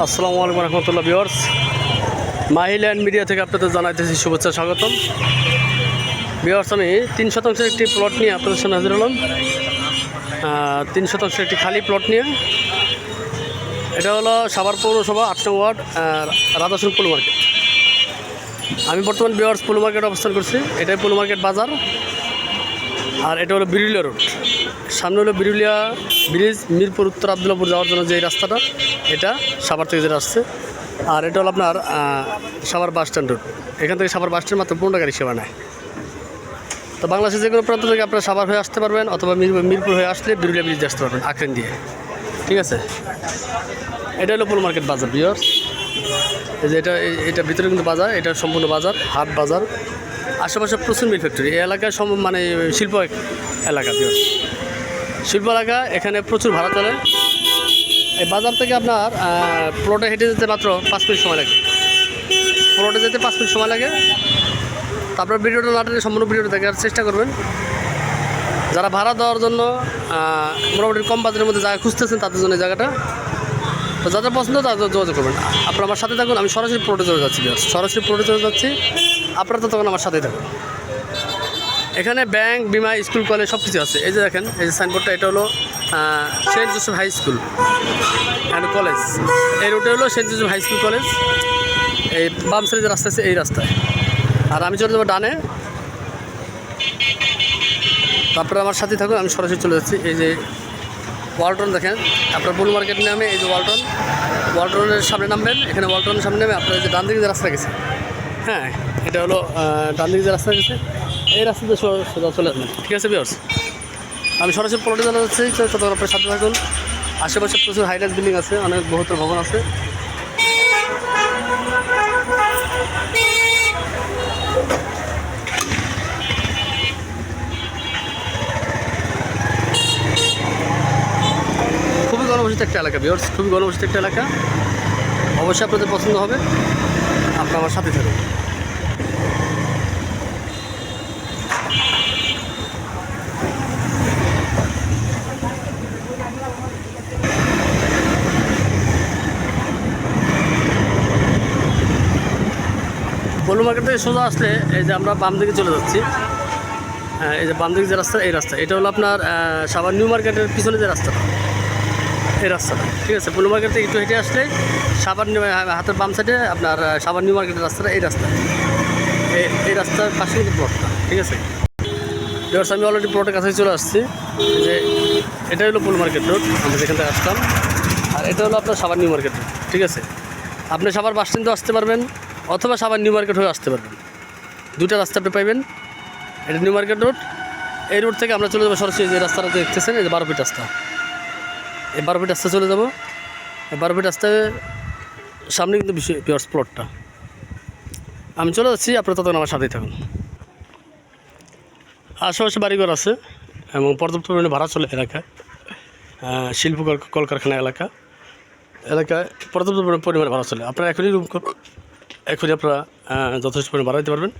আসসালামু আলাইকুম রহমতুল্লাহ বিওর্স মাহিল্যান্ড মিডিয়া থেকে আপনাদের জানাইতেছি শুভেচ্ছা, স্বাগতম। বিওর্স আমি তিন শতাংশের একটি প্লট নিয়ে আপনাদের সামনে হাজির হলাম। তিন শতাংশের একটি খালি প্লট নিয়ে। এটা হলো সাভার পৌরসভা, আট নং ওয়ার্ড রাধাসন পুল মার্কেট। আমি বর্তমান বিওয়ার্স পুল মার্কেট অবস্থান করছি। এটাই পুল মার্কেট বাজার। আর এটা হলো বিরুলিয়া রোড। সামনে হলো বিরুলিয়া ব্রিজ, মিরপুর, উত্তর আবদুল্লাপুর যাওয়ার জন্য যে রাস্তাটা, এটা সাভার থেকে যেটা আসছে। আর এটা হলো আপনার সাভার বাস স্ট্যান্ড রোড এখান থেকে সাভার বাস স্ট্যান্ড মাত্র পনেরো গাড়ি সেবা নেয়। তো বাংলাদেশের যে কোনো প্রান্ত থেকে আপনারা সাভার হয়ে আসতে পারবেন, অথবা মিরপুর হয়ে আসলে বিরুলিয়া ব্রিজ আসতে পারবেন আখরেন দিয়ে। ঠিক আছে? এটা হলো পুল মার্কেট বাজার বিয়ার্স এই যে এটা এটা ভিতরে কিন্তু বাজার, এটা সম্পূর্ণ বাজার, হাট বাজার। আশেপাশে প্রচুর মিল ফ্যাক্টরি এই এলাকায় সম মানে শিল্প এলাকা বিয়ার্স শিল্প এলাকা এখানে প্রচুর ভাড়া চলে। এই বাজার থেকে আপনার প্লটে হেঁটে যেতে মাত্র পাঁচ মিনিট সময় লাগে। প্লটে যেতে পাঁচ মিনিট সময় লাগে। তারপর ভিডিওটা না টেনে সম্পূর্ণ ভিডিওটা দেখার চেষ্টা করবেন। যারা ভাড়া দেওয়ার জন্য মোটামুটি কম বাজারের মধ্যে জায়গা খুঁজতেছেন, তাদের জন্য জায়গাটা। তো যাদের পছন্দ তাদের যোগাযোগ করবেন। আপনারা আমার সাথে থাকুন, আমি সরাসরি প্লটে চলে যাচ্ছি সরাসরি প্লটে চলে যাচ্ছি। আপনারা তো তখন আমার সাথেই থাকুন। এখানে ব্যাংক, বিমা, স্কুল, কলেজ সব কিছু আছে। এই যে দেখেন, এই যে সাইনবোর্ডটা এটা হলো Saint Joseph high school and college. এই রুটে হলো Saint Joseph high school college. এই বাম সাইডে যে রাস্তা আছে, এই রাস্তায়। আর আমি চলে যাব ডানে। তারপরে আমার সাথে থাকুন, আমি সরাসরি চলে যাচ্ছি। এই যে ওয়ালটন দেখেন, আপনার বুল মার্কেট নামে এই যে ওয়ালটন। ওয়ালটনের সামনে নামবেন, এখানে ওয়ালটনের সামনে নামে আপনার যে ডান দিকে যে রাস্তা গেছে। হ্যাঁ এটা হলো ডান দিকে যে রাস্তা গেছে। এই রাস্তাতে সোজা চলে আসবেন ঠিক আছে বিয়ার্স আমি সরাসরি পলটে জানা যাচ্ছি ততক্ষণ আপনার সাথে থাকুন আশেপাশে প্রচুর হাইলাইট বিল্ডিং আছে, অনেক বহুতর ভবন আছে। খুবই গণবসিত একটা এলাকা বিয়ার্স খুবই গণবসিত একটা এলাকা। অবশ্যই আপনাদের পছন্দ হবে। আপনার আমার সাথে থাকুন। বলু মার্কেট থেকে সোজা আসলে এই যে আমরা বাম দিকে চলে যাচ্ছি। হ্যাঁ, এই যে বাম দিকে যে রাস্তা এই রাস্তা। এটা হলো আপনার সাভার নিউ মার্কেটের পিছনে যে রাস্তাটা এই রাস্তাটা। ঠিক আছে? পূর্ণ মার্কেট থেকে একটু হেঁটে আসলে সাবান নিউ হাতের বাম সাইডে আপনার সাবান নিউ মার্কেটের রাস্তাটা এই রাস্তা। এই রাস্তার পাশে কিন্তু প্লটটা ঠিক আছে? এবার আমি অলরেডি প্লটের কাছে চলে আসছি। যে এটা হলো ফুল মার্কেট রোড আমরা যেখান থেকে আসলাম। আর এটা হলো আপনার সাবান নিউ মার্কেট রোড ঠিক আছে? আপনি সাবার বাস স্ট্যান্ডেও আসতে পারবেন। অথবা সাবান নিউ মার্কেট হয়ে আসতে পারবেন। দুটা রাস্তা আপনি পাইবেন। এটা নিউ মার্কেট রোড। এই রোড থেকে আমরা চলে যাব সরাসরি যে রাস্তাটা দেখতেছেন, এই বারো ফিট রাস্তা। এই বারো ফিট রাস্তা চলে যাব। বারো ফিট রাস্তায় সামনে কিন্তু বেশি পিওর্স প্লটটা আমি চলে যাচ্ছি, আপনার ততক্ষণ আমার সাথেই থাকুন। আশেপাশে বাড়িঘর আছে এবং পর্যাপ্ত পরিমাণে ভাড়া চলে এলাকায় শিল্প কলকারখানা এলাকা। এলাকায় পর্যাপ্ত পরিমাণে ভাড়া চলে। আপনারা এখনই রুম এখনই আপনারা যথেষ্ট পরিমাণে ভাড়া দিতে পারবেন।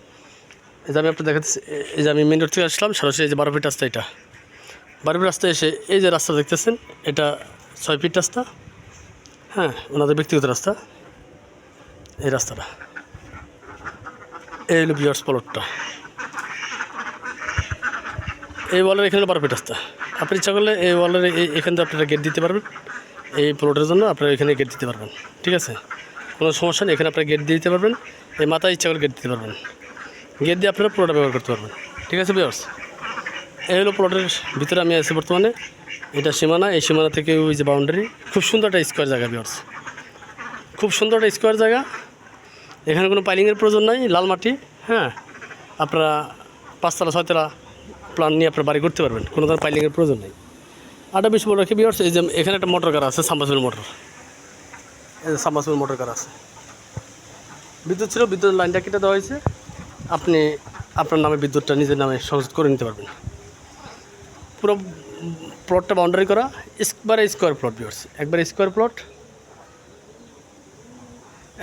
এই যে আমি আপনার দেখাচ্ছি এই যে আমি মেন রোড থেকে আসলাম সরাসরি এই যে বারো ফিট রাস্তা এটা। বারো ফিট রাস্তায় এসে এই যে রাস্তা দেখতেছেন, এটা ছয় ফিট রাস্তা। হ্যাঁ ওনাদের ব্যক্তিগত রাস্তা। এই রাস্তাটা। এই হলো বিয়ার্স প্লটটা এই ওয়ালের এখানে বারো ফিট রাস্তা। আপনি ইচ্ছা করলে এই ওয়ালের এখান থেকে আপনারা গেট দিতে পারবেন। এই প্লটের জন্য আপনারা এখানে গেট দিতে পারবেন। ঠিক আছে? কোনো সমস্যা নেই, এখানে আপনারা গেট দিয়ে দিতে পারবেন। এই মাথায় ইচ্ছা করে গেট দিতে পারবেন। গেট দিয়ে আপনারা প্লটটা ব্যবহার করতে পারবেন। ঠিক আছে বিয়ার্স এই হলো প্লটের ভিতরে আমি আছি বর্তমানে। এটা সীমানা, এই সীমানা থেকে ওই যে বাউন্ডারি খুব সুন্দর একটা স্কোয়ার জায়গা বিয়ার্স খুব সুন্দর একটা স্কোয়ার জায়গা। এখানে কোনো পাইলিংয়ের প্রয়োজন নাই, লাল মাটি হ্যাঁ? আপনারা পাঁচতলা, ছয়তলা প্ল্যান নিয়ে আপনার বাড়ি করতে পারবেন। কোনো ধরনের পাইলিংয়ের প্রয়োজন নেই। আরটা বেশি বড় রাখি বিয়ার্স এই যে এখানে একটা মোটর কার আছে সাম্বাসিবল মোটর সাম্বাসিবল মোটর কার আছে। বিদ্যুৎ ছিল বিদ্যুৎ লাইনটা কেটে দেওয়া হয়েছে। আপনি আপনার নামে বিদ্যুৎটা নিজের নামে সংযোগ করে নিতে পারবেন। পুরো প্লটটা বাউন্ডারি করা একবারে স্কোয়ার প্লট বিয়ার্স একবারে স্কোয়ার প্লট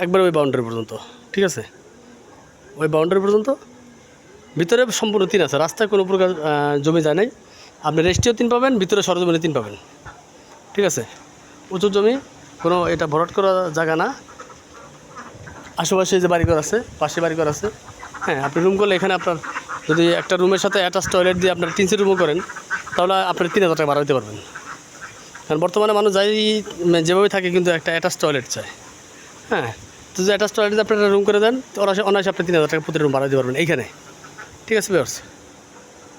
একবারে ওই বাউন্ডারি পর্যন্ত, ঠিক আছে? ওই বাউন্ডারি পর্যন্ত। ভিতরে সম্পূর্ণ তিন আছে, রাস্তায় কোনো প্রকার জমি যায় নাই। আপনি রেস্টিও তিন পাবেন, ভিতরে সরজমিনে তিন পাবেন। ঠিক আছে? উঁচু জমি কোনো এটা ভরাট করা জায়গা না। আশেপাশে যে বাড়িঘর আছে, পাশে বাড়িঘর আছে। হ্যাঁ আপনি রুম করলে এখানে আপনার যদি একটা রুমের সাথে অ্যাটাচ টয়লেট দিয়ে আপনার তিন রুমও করেন, তাহলে আপনি তিন হাজার টাকা ভাড়া দিতে পারবেন। কারণ বর্তমানে মানুষ যাই মানে যেভাবে থাকে কিন্তু একটা অ্যাটাচ টয়লেট চায়। হ্যাঁ তো যদি অ্যাটাচ টয়লেট আপনি একটা রুম করে দেন অনায়াসে অনায়াসে আপনি তিন হাজার টাকা প্রতি রুম ভাড়া দিতে পারবেন এইখানে। ঠিক আছে বিয়ার্স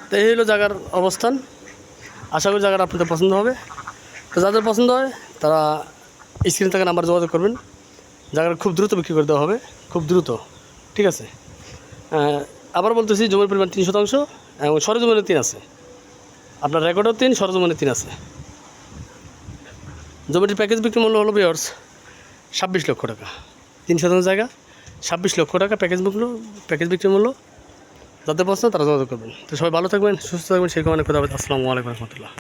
তো এই হলো জায়গার অবস্থান। আশা করি জায়গাটা আপনাদের পছন্দ হবে। তো যাদের পছন্দ হয়, তারা স্ক্রিনে থাকা নাম্বার যোগাযোগ করবেন। জায়গাটা খুব দ্রুত বিক্রি করে দেওয়া হবে। খুব দ্রুত। ঠিক আছে? আবার বলতেছি, জমির পরিমাণ তিন শতাংশ এবং সরজমিনে তিন আছে। আপনার রেকর্ডও তিন, সরজমিনে তিন আছে। জমিটির প্যাকেজ বিক্রি মূল্য হলো বিয়ার্স ছাব্বিশ লক্ষ টাকা। তিন শতাংশ জায়গা, ছাব্বিশ লক্ষ টাকা প্যাকেজ মূল্য, প্যাকেজ বিক্রি মূল্য। যাদের পছন্দ তারা যোগাযোগ করবেন। তো সবাই ভালো থাকবেন, সুস্থ থাকবেন। সেই কারণে কথা হবে। আসসালামু আলাইকুম রহমতুল্লাহ।